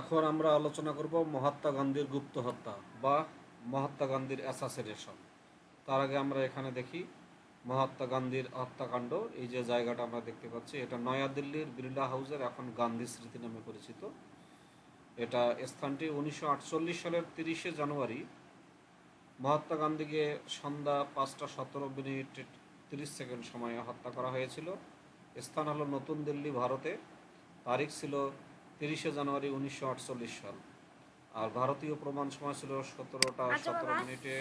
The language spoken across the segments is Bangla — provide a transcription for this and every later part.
এখন আমরা আলোচনা করব মহাত্মা গান্ধীর গুপ্ত হত্যা বা মহাত্মা গান্ধীর অ্যাসাসিনেশন তার আগে আমরা এখানে দেখি মহাত্মা গান্ধীর হত্যাকাণ্ড। এই যে জায়গাটা আমরা দেখতে পাচ্ছি, এটা নয়াদিল্লির বিড়লা হাউসের এখন গান্ধী স্মৃতি নামে পরিচিত। এটা স্থানটি উনিশশো আটচল্লিশ সালের তিরিশে জানুয়ারি। মহাত্মা গান্ধীকে সন্ধ্যা পাঁচটা সতেরো মিনিট তিরিশ সেকেন্ড সময়ে হত্যা করা হয়েছিল। স্থান হলো নতুন দিল্লি, ভারতে। তারিখ ছিল তিরিশে জানুয়ারি উনিশশো আটচল্লিশ সাল। আর ভারতীয় প্রমাণ সময় ছিল সতেরোটা আচ্ছা সতেরো মিনিটে।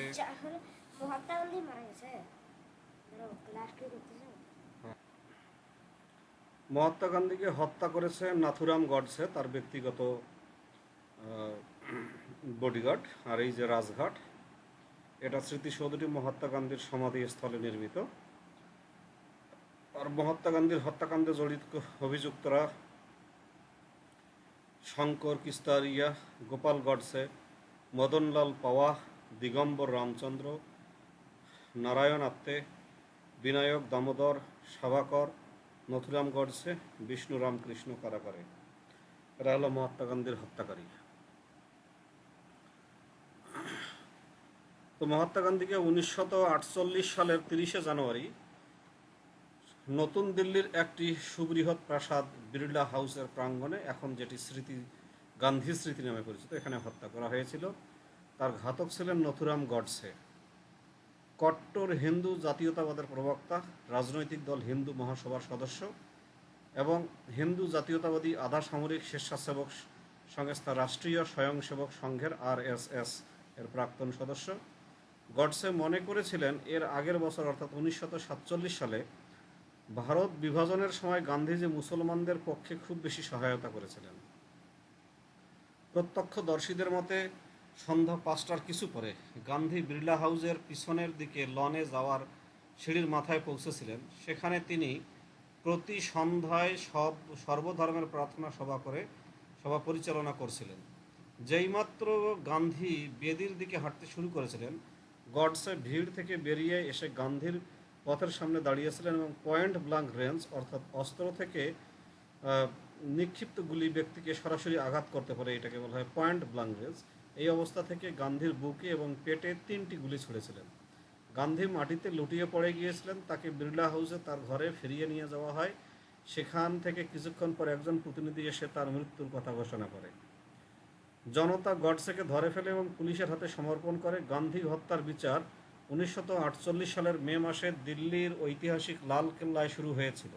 করতেছে মহাত্মা গান্ধীকে হত্যা করেছে নাথুরাম গডসে তার ব্যক্তিগত বডিগার্ড আর এই যে রাজঘাট এটা স্মৃতিসৌধটি মহাত্মা গান্ধীর সমাধিস্থলে নির্মিত। আর মহাত্মা গান্ধীর হত্যাকাণ্ডে জড়িত অভিযুক্তরা শঙ্কর কিস্তারিয়া, গোপাল গডসে, মদনলাল পাওয়া, দিগম্বর রামচন্দ্র, নারায়ণ আত্মে বিনায়ক দামোদর, সাভাকর, নথুরাম গডসে, বিষ্ণু রামকৃষ্ণ কারাকারে এরা হলো মহাত্মা গান্ধীর হত্যাকারী। তো মহাত্মা গান্ধীকে আটচল্লিশ সালের তিরিশে জানুয়ারি নতুন দিল্লির একটি সুবৃহৎ প্রাসাদ বিড়লা হাউসের প্রাঙ্গণে এখন যেটি স্মৃতি, গান্ধী স্মৃতি নামে পরিচিত, এখানে হত্যা করা হয়েছিল। তার ঘাতক ছিলেন নথুরাম গডসে। কট্টর হিন্দু জাতীয়তাবাদের প্রবক্তা, রাজনৈতিক দল হিন্দু মহাসভার সদস্য এবং হিন্দু জাতীয়তাবাদী আধা সামরিক স্বেচ্ছাসেবক সংস্থা রাষ্ট্রীয় স্বয়ংসেবক সংঘের আরএসএস এর প্রাক্তন সদস্য। গডসে মনে করেছিলেন, এর আগের বছর অর্থাৎ সাতচল্লিশ সালে ভারত বিভাজনের সময় গান্ধীজি মুসলমানদের পক্ষে খুব বেশি সহায়তা করেছিলেন। প্রত্যক্ষদর্শীদের মতে, সন্ধ্যা পাঁচটার কিছু পরে গান্ধী বিড়লা হাউজের পিছনের দিকে লনে যাওয়ার সিঁড়ির মাথায় পৌঁছেছিলেন। সেখানে তিনি প্রতি সন্ধ্যায় সব, সর্বধর্মের প্রার্থনা সভা করে সভা পরিচালনা করছিলেন। যেইমাত্র গান্ধী বেদির দিকে হাঁটতে শুরু করেছিলেন, গডসে ভিড় থেকে বেরিয়ে এসে গান্ধীর পথের সামনে দাঁড়িয়েছিলেন এবং পয়েন্ট ব্লাঙ্ক রেঞ্জ, অর্থাৎ অস্ত্র থেকে নিক্ষিপ্ত গুলি ব্যক্তিকে সরাসরি আঘাত করতে পারে এটাকে বলা হয় পয়েন্ট ব্লাঙ্ক রেঞ্জ। এই অবস্থা থেকে গান্ধীর বুকে এবং পেটে তিনটি গুলি ছুড়েছিলেন। গান্ধী মাটিতে লুটিয়ে পড়ে গিয়েছিলেন, তাকে বিড়লা হাউসে তার ঘরে ফিরিয়ে নিয়ে যাওয়া হয়। সেখান থেকে কিছুক্ষণ পর একজন প্রতিনিধি এসে তার মৃত্যুর কথা ঘোষণা করে। জনতা গডসেকে ধরে ফেলে এবং পুলিশের হাতে সমর্পণ করে গান্ধী হত্যার বিচার আটচল্লিশ সালের মে মাসে দিল্লির ঐতিহাসিক লাল কেল্লায় শুরু হয়েছিল।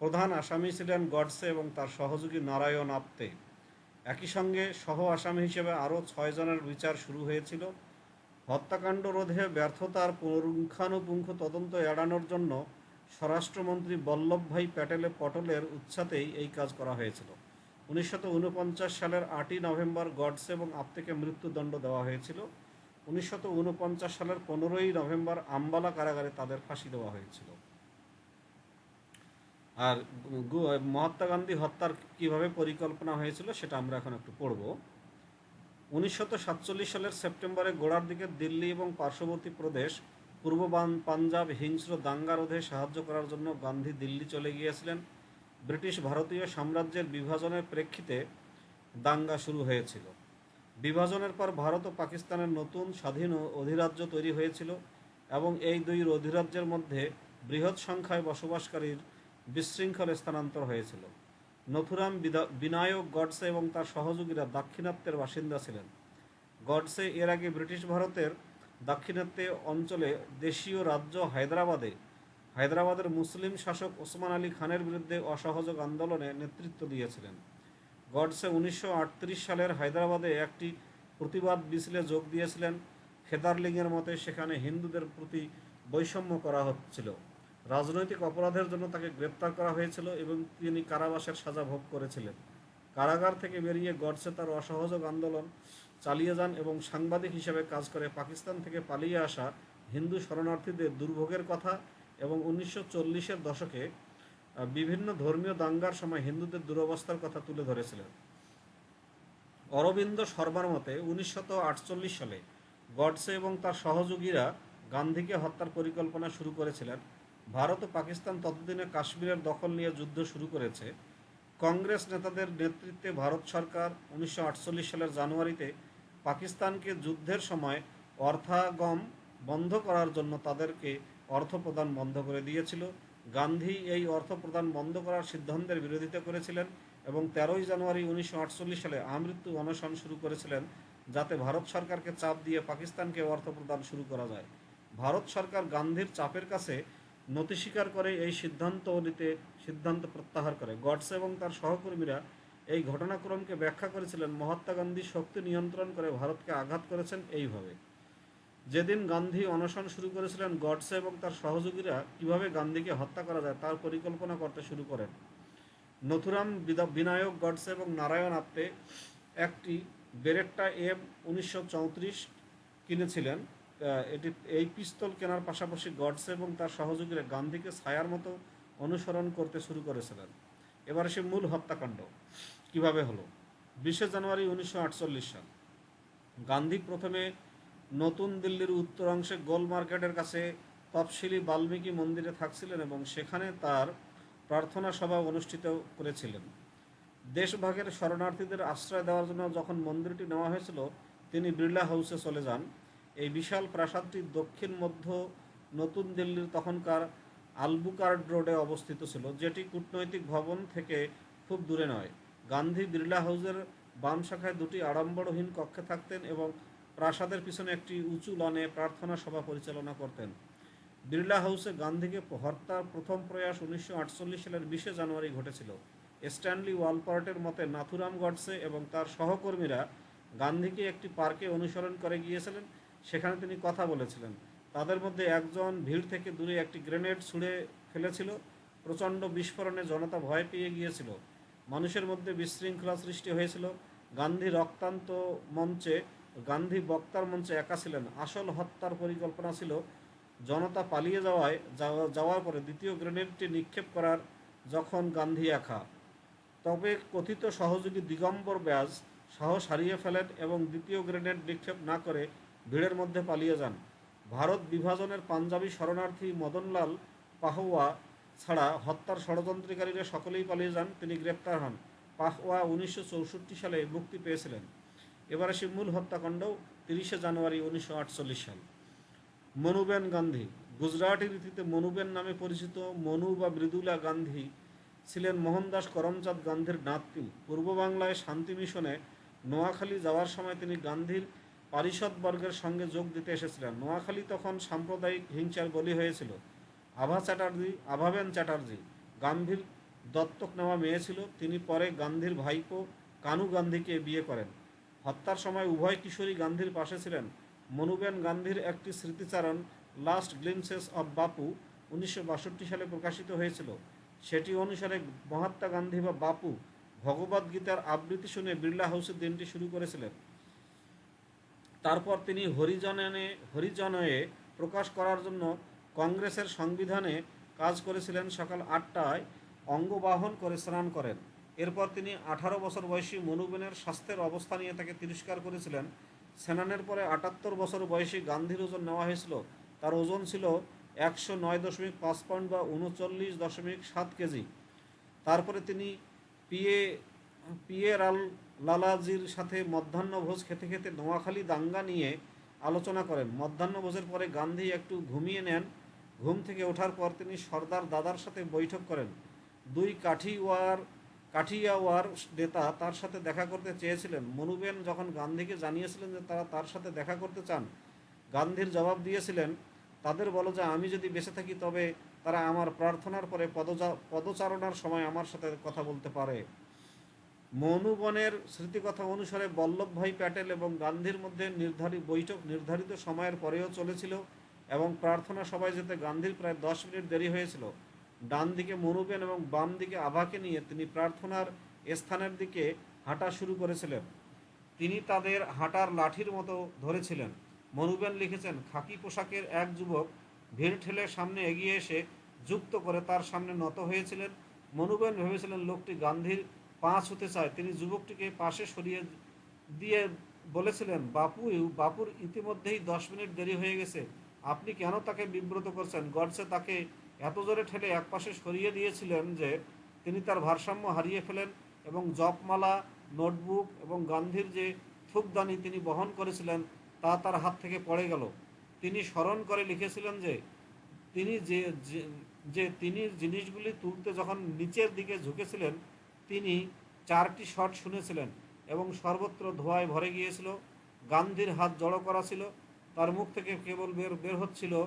প্রধান আসামি ছিলেন গডসে এবং তার সহযোগী নারায়ণ আপ্তে। একই সঙ্গে সহ আসামি হিসেবে আরও ছয়জনের বিচার শুরু হয়েছিল। হত্যাকাণ্ড রোধে ব্যর্থতার পুঙ্খানুপুঙ্খ তদন্ত এড়ানোর জন্য স্বরাষ্ট্রমন্ত্রী বল্লভভাই প্যাটেলে পটলের উচ্ছাতেই এই কাজ করা হয়েছিল। উনপঞ্চাশ সালের আটই নভেম্বর গডসে এবং আপ্তেকে মৃত্যুদণ্ড দেওয়া হয়েছিল। উনিশশত সালের পনেরোই নভেম্বর আম্বালা কারাগারে তাদের ফাঁসি দেওয়া হয়েছিল। আর মহাত্মা গান্ধী হত্যার কীভাবে পরিকল্পনা হয়েছিল সেটা আমরা এখন একটু পড়ব। উনিশশত সালের সেপ্টেম্বরে গোড়ার দিকে দিল্লি এবং পার্শ্ববর্তী প্রদেশ, পূর্ব পাঞ্জাব, হিংস্র দাঙ্গা রোধে সাহায্য করার জন্য গান্ধী দিল্লি চলে গিয়েছিলেন। ব্রিটিশ ভারতীয় সাম্রাজ্যের বিভাজনের প্রেক্ষিতে দাঙ্গা শুরু হয়েছিল। বিভাজনের পর ভারত ও পাকিস্তানের নতুন স্বাধীন ও অধিরাজ্য তৈরি হয়েছিল এবং এই দুই অধিরাজ্যের মধ্যে বৃহৎ সংখ্যায় বসবাসকারীর বিশৃঙ্খল স্থানান্তর হয়েছিল। নথুরাম বিনায়ক গডসে এবং তার সহযোগীরা দাক্ষিণাত্যের বাসিন্দা ছিলেন। গডসে এর আগে ব্রিটিশ ভারতের দাক্ষিণাত্যে অঞ্চলে দেশীয় রাজ্য হায়দ্রাবাদে, হায়দ্রাবাদের মুসলিম শাসক ওসমান আলী খানের বিরুদ্ধে অসহযোগ আন্দোলনে নেতৃত্ব দিয়েছিলেন। গডসে উনিশশো আটত্রিশ সালের হায়দ্রাবাদে একটি প্রতিবাদ মিছিলে যোগ দিয়েছিলেন। খেদারলিংয়ের মতে সেখানে হিন্দুদের প্রতি বৈষম্য করা হচ্ছিল। রাজনৈতিক অপরাধের জন্য তাকে গ্রেপ্তার করা হয়েছিল এবং তিনি কারাবাসের সাজা ভোগ করেছিলেন। কারাগার থেকে বেরিয়ে গডসে তার অসহযোগ আন্দোলন চালিয়ে যান এবং সাংবাদিক হিসেবে কাজ করে পাকিস্তান থেকে পালিয়ে আসা হিন্দু শরণার্থীদের দুর্ভোগের কথা এবং উনিশশো চল্লিশের দশকে বিভিন্ন ধর্মীয় দাঙ্গার সময় হিন্দুদের দুরবস্থার কথা তুলে ধরেছিলেন। অরবিন্দ শর্মার মতে আটচল্লিশ সালে গডসে এবং তার সহযোগীরা গান্ধীকে হত্যার পরিকল্পনা শুরু করেছিলেন। ভারত ও পাকিস্তান ততদিনে কাশ্মীরের দখল নিয়ে যুদ্ধ শুরু করেছে। কংগ্রেস নেতাদের নেতৃত্বে ভারত সরকার উনিশশো আটচল্লিশ সালের জানুয়ারিতে পাকিস্তানকে যুদ্ধের সময় অর্থাগম বন্ধ করার জন্য তাদেরকে অর্থ প্রদান বন্ধ করে দিয়েছিল। গান্ধী এই অর্থ প্রদান বন্ধ করার সিদ্ধান্তের বিরোধিতা করেছিলেন এবং তেরোই জানুয়ারি উনিশশো আটচল্লিশ সালে আমৃত্যু অনশন শুরু করেছিলেন যাতে ভারত সরকারকে চাপ দিয়ে পাকিস্তানকে অর্থ প্রদান শুরু করা যায়। ভারত সরকার গান্ধীর চাপের কাছে নতি স্বীকার করে এই সিদ্ধান্ত নিতে সিদ্ধান্ত প্রত্যাহার করে। গডসে এবং তার সহকর্মীরা এই ঘটনাক্রমকে ব্যাখ্যা করেছিলেন, মহাত্মা গান্ধী শক্তি নিয়ন্ত্রণ করে ভারতকে আঘাত করেছেন এইভাবে। যেদিন গান্ধী অনশন শুরু করেছিলেন, গডসে এবং তার সহযোগীরা কীভাবে গান্ধীকে হত্যা করা যায় তার পরিকল্পনা করতে শুরু করেন। নথুরাম বিনায়ক, গডসে এবং নারায়ণ আপ্তে একটি বেরেট্টা এম উনিশশো চৌত্রিশ কিনেছিলেন। এটি এই পিস্তল কেনার পাশাপাশি গডসে এবং তার সহযোগীরা গান্ধীকে ছায়ার মতো অনুসরণ করতে শুরু করেছিলেন। এবার সে মূল হত্যাকাণ্ড কীভাবে হলো? বিশে জানুয়ারি উনিশশো আটচল্লিশ সাল। গান্ধী প্রথমে নতুন দিল্লির উত্তরাংশে গোল মার্কেটের কাছে তফসিলি বাল্মীকি মন্দিরে থাকছিলেন এবং সেখানে তার প্রার্থনা সভা অনুষ্ঠিত করেছিলেন। দেশভাগের শরণার্থীদের আশ্রয় দেওয়ার জন্য যখন মন্দিরটি নেওয়া হয়েছিল, তিনি বিড়লা হাউসে চলে যান। এই বিশাল প্রাসাদটি দক্ষিণ মধ্য নতুন দিল্লির তখনকার আলবুকার্ড রোডে অবস্থিত ছিল, যেটি কূটনৈতিক ভবন থেকে খুব দূরে নয়। গান্ধী বিড়লা হাউসের বাম শাখায় দুটি আড়ম্বরহীন কক্ষে থাকতেন এবং প্রাসাদের পিছনে একটি উঁচু লনে প্রার্থনা সভা পরিচালনা করতেন। বিড়লা হাউসে গান্ধীকে হত্যার প্রথম প্রয়াস উনিশশো আটচল্লিশ সালের বিশে জানুয়ারি ঘটেছিল। স্ট্যানলি ওয়ালপার্টের মতে নাথুরাম গডসে এবং তার সহকর্মীরা গান্ধীকে একটি পার্কে অনুসরণ করে গিয়েছিলেন। সেখানে তিনি কথা বলেছিলেন। তাদের মধ্যে একজন ভিড় থেকে দূরে একটি গ্রেনেড ছুঁড়ে ফেলেছিল। প্রচণ্ড বিস্ফোরণে জনতা ভয় পেয়ে গিয়েছিল। মানুষের মধ্যে বিশৃঙ্খলা সৃষ্টি হয়েছিল। গান্ধী রক্তান্ত মঞ্চে গান্ধী বক্তার মঞ্চে একা ছিলেন। আসল হত্যার পরিকল্পনা ছিল জনতা পালিয়ে যাওয়ায় যাওয়া- যাওয়ার পরে দ্বিতীয় গ্রেনেডটি নিক্ষেপ করার, যখন গান্ধী একা। তবে কথিত সহযোগী দিগম্বর ব্যাস সাহস হারিয়ে ফেলেন এবং দ্বিতীয় গ্রেনেড নিক্ষেপ না করে ভিড়ের মধ্যে পালিয়ে যান। ভারত বিভাজনের পাঞ্জাবি শরণার্থী মদনলাল পাহওয়া ছাড়া হত্যার ষড়যন্ত্রকারীরা সকলেই পালিয়ে যান, তিনি গ্রেপ্তার হন। পাহওয়া উনিশশো চৌষট্টি সালে মুক্তি পেয়েছিলেন। এবার আসি মূল হত্যাকাণ্ড, তিরিশে জানুয়ারি উনিশশো আটচল্লিশ সাল। মনুবেন গান্ধী, গুজরাটি রীতিতে মনুবেন নামে পরিচিত মনু বা মৃদুলা গান্ধী ছিলেন মোহনদাস করমচাঁদ গান্ধীর নাতনি। পূর্ব বাংলায় শান্তি মিশনে নোয়াখালী যাওয়ার সময় তিনি গান্ধীর পারিষদ বর্গের সঙ্গে যোগ দিতে এসেছিলেন। নোয়াখালী তখন সাম্প্রদায়িক হিংসার বলি হয়েছিল। আভা চ্যাটার্জি, আভাবেন চ্যাটার্জি, গান্ধীর দত্তক নেওয়া মেয়ে ছিল। তিনি পরে গান্ধীর ভাইপো কানু গান্ধীকে বিয়ে করেন। হত্যার সময় উভয় কিশোরী গান্ধীর পাশে ছিলেন। মনুবেন গান্ধীর একটি স্মৃতিচারণ লাস্ট গ্লিমসেস অব বাপু উনিশশো বাষট্টি সালে প্রকাশিত হয়েছিল। সেটি অনুসারে মহাত্মা গান্ধী বা বাপু ভগবদ গীতার আবৃত্তি শুনে বিড়লা হাউসের দিনটি শুরু করেছিলেন। তারপর তিনি হরিজনে হরিজনয়ে প্রকাশ করার জন্য কংগ্রেসের সংবিধানে কাজ করেছিলেন। সকাল আটটায় অঙ্গবাহন করে স্নান করেন। এরপর তিনি আঠারো বছর বয়সী মনুবেনের স্বাস্থ্যের অবস্থা নিয়ে তাকে তিরস্কার করেছিলেন। সেনানের পরে আটাত্তর বছর বয়সী গান্ধীর ওজন নেওয়া হয়েছিল। তার ওজন ছিল একশো নয় দশমিক পাঁচ পাউন্ড বা উনচল্লিশ দশমিক সাত কেজি। তারপরে তিনি পিএ পিএর আল লালাজির সাথে মধ্যাহ্নভোজ খেতে খেতে নোয়াখালী দাঙ্গা নিয়ে আলোচনা করেন। মধ্যাহ্নভোজের পরে গান্ধী একটু ঘুমিয়ে নেন। ঘুম থেকে ওঠার পর তিনি সর্দার দাদার সাথে বৈঠক করেন। দুই কাঠিওয়ার কাঠিয়াওয়ার নেতা তার সাথে দেখা করতে চেয়েছিলেন। মনুবেন যখন গান্ধীকে জানিয়েছিলেন যে তারা তার সাথে দেখা করতে চান, গান্ধীর জবাব দিয়েছিলেন, তাদের বলো যে আমি যদি বেঁচে থাকি তবে তারা আমার প্রার্থনার পরে পদচা পদচারণার সময় আমার সাথে কথা বলতে পারে। মনুবনের স্মৃতিকথা অনুসারে বল্লভভাই প্যাটেল এবং গান্ধীর মধ্যে নির্ধারিত বৈঠক নির্ধারিত সময়ের পরেও চলেছিল এবং প্রার্থনা সভায় যেতে গান্ধীর প্রায় দশ মিনিট দেরি হয়েছিল। ডান দিকে মনুবেন এবং বাম দিকে আভাকে নিয়ে তিনি প্রার্থনার স্থানের দিকে হাঁটা শুরু করেছিলেন। তিনি তাদের হাঁটার লাঠির মতো ধরেছিলেন। মনুবেন লিখেছেন, খাকি পোশাকের এক যুবক ভিড় ঠেলে সামনে এগিয়ে এসে যুক্ত করে তার সামনে নত হয়েছিলেন। মনুবেন ভেবেছিলেন লোকটি গান্ধীর পাঁচ হতে চায়। তিনি যুবকটিকে পাশে সরিয়ে দিয়ে বলেছিলেন, বাপু, বাপুর ইতিমধ্যেই দশ মিনিট দেরি হয়ে গেছে। আপনি কেন তাকে বিব্রত করছেন? গডসে তাকে এত জোরে ঠেলে একপাশে সরিয়ে দিয়েছিলেন যে তিনি তার ভারসাম্য হারিয়ে ফেলেন এবং জপমালা, নোটবুক এবং গান্ধীর যে থুকদানি তিনি বহন করেছিলেন, তা তার হাত থেকে পড়ে গেল। তিনি স্মরণ করে লিখেছিলেন যে তিনি যে, যে- যে তিনি জিনিসগুলি তুলতে যখন নিচের দিকে ঝুঁকেছিলেন, তিনি চারটি শট শুনেছিলেন এবং সর্বত্র ধোঁয়ায় ভরে গিয়েছিল। গান্ধীর হাত জড়ো করা ছিল। তার মুখ থেকে কেবল বের বের হচ্ছিল,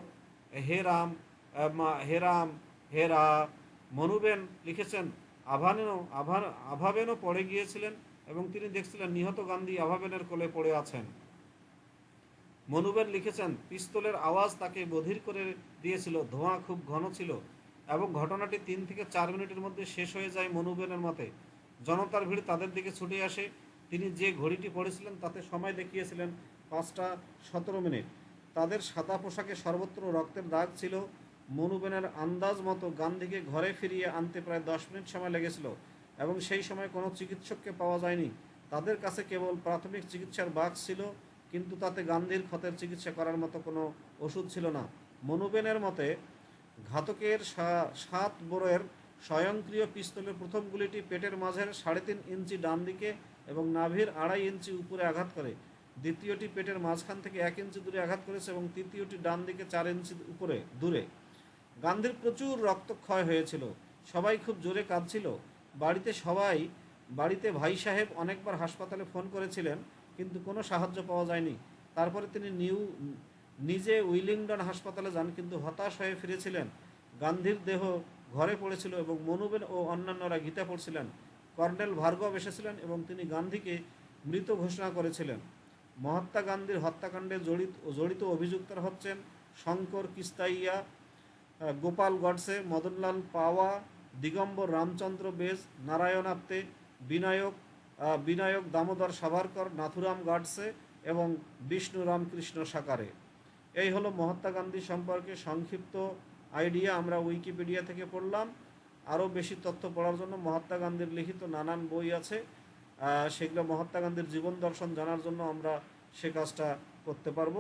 হে রাম আহ, মা- হে রাম হে রা মনুবেন লিখেছেন আভানেও আভা আভাবেনও পড়ে গিয়েছিলেন এবং তিনি দেখছিলেন নিহত গান্ধী আভাবেনের কোলে পড়ে আছেন। মনুবেন লিখেছেন পিস্তলের আওয়াজ তাকে বধির করে দিয়েছিল ধোঁয়া খুব ঘন ছিল এবং ঘটনাটি তিন থেকে চার মিনিটের মধ্যে শেষ হয়ে যায় মনুবেনের মতে। জনতার ভিড় তাদের দিকে ছুটে আসে। তিনি যে ঘড়িটি পড়েছিলেন তাতে সময় দেখিয়েছিলেন পাঁচটা সতেরো মিনিট। তাদের সাদা পোশাকে সর্বত্র রক্তের দাগ ছিল। মনুবেনের আন্দাজ মতো গান্ধীকে ঘরে ফিরিয়ে আনতে প্রায় দশ মিনিট সময় লেগেছিল এবং সেই সময় কোনো চিকিৎসককে পাওয়া যায়নি। তাদের কাছে কেবল প্রাথমিক চিকিৎসার বাক্স ছিল, কিন্তু তাতে গান্ধীর ক্ষতের চিকিৎসা করার মতো কোনো ওষুধ ছিল না। মনুবেনের মতে, ঘাতকের সাত বোরের স্বয়ংক্রিয় পিস্তলের প্রথম গুলিটি পেটের মাঝের সাড়ে তিন ইঞ্চি ডান দিকে এবং নাভির আড়াই ইঞ্চি উপরে আঘাত করে। দ্বিতীয়টি পেটের মাঝখান থেকে এক ইঞ্চি দূরে আঘাত করেছে এবং তৃতীয়টি ডান দিকে চার ইঞ্চি উপরে, দূরে। গান্ধীর প্রচুর রক্তক্ষয় হয়েছিল। সবাই খুব জোরে কাঁদছিল। বাড়িতে সবাই, বাড়িতে ভাই সাহেব অনেকবার হাসপাতালে ফোন করেছিলেন, কিন্তু কোনো সাহায্য পাওয়া যায়নি। তারপরে তিনি নিউ, নিজে উইলিংডন হাসপাতালে যান, কিন্তু হতাশ হয়ে ফিরেছিলেন। গান্ধীর দেহ ঘরে পড়েছিল এবং মনুবেন ও অন্যান্যরা গীতা পড়ছিলেন। কর্নেল ভার্গব এসেছিলেন এবং তিনি গান্ধীকে মৃত ঘোষণা করেছিলেন। মহাত্মা গান্ধীর হত্যাকাণ্ডে জড়িত জড়িত অভিযুক্তরা হচ্ছেন শঙ্কর কিস্তাইয়া গোপাল গডসে, মদনলাল পাওয়া, দিগম্বর রামচন্দ্র বেজ, নারায়ণ আপ্তে, বিনায়ক বিনায়ক দামোদর সাভারকর, নাথুরাম গডসে এবং বিষ্ণু রামকৃষ্ণ সাকারে। এই হলো মহাত্মা গান্ধী সম্পর্কে সংক্ষিপ্ত আইডিয়া। আমরা উইকিপিডিয়া থেকে পড়লাম। আরও বেশি তথ্য পড়ার জন্য মহাত্মা গান্ধীর লিখিত নানান বই আছে। সেগুলো মহাত্মা গান্ধীর জীবন দর্শন জানার জন্য আমরা সে কাজটা করতে পারব।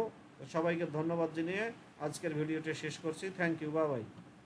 সবাইকে ধন্যবাদ জানিয়ে আজকের ভিডিওটা শেষ করছি। থ্যাংক ইউ বাবাই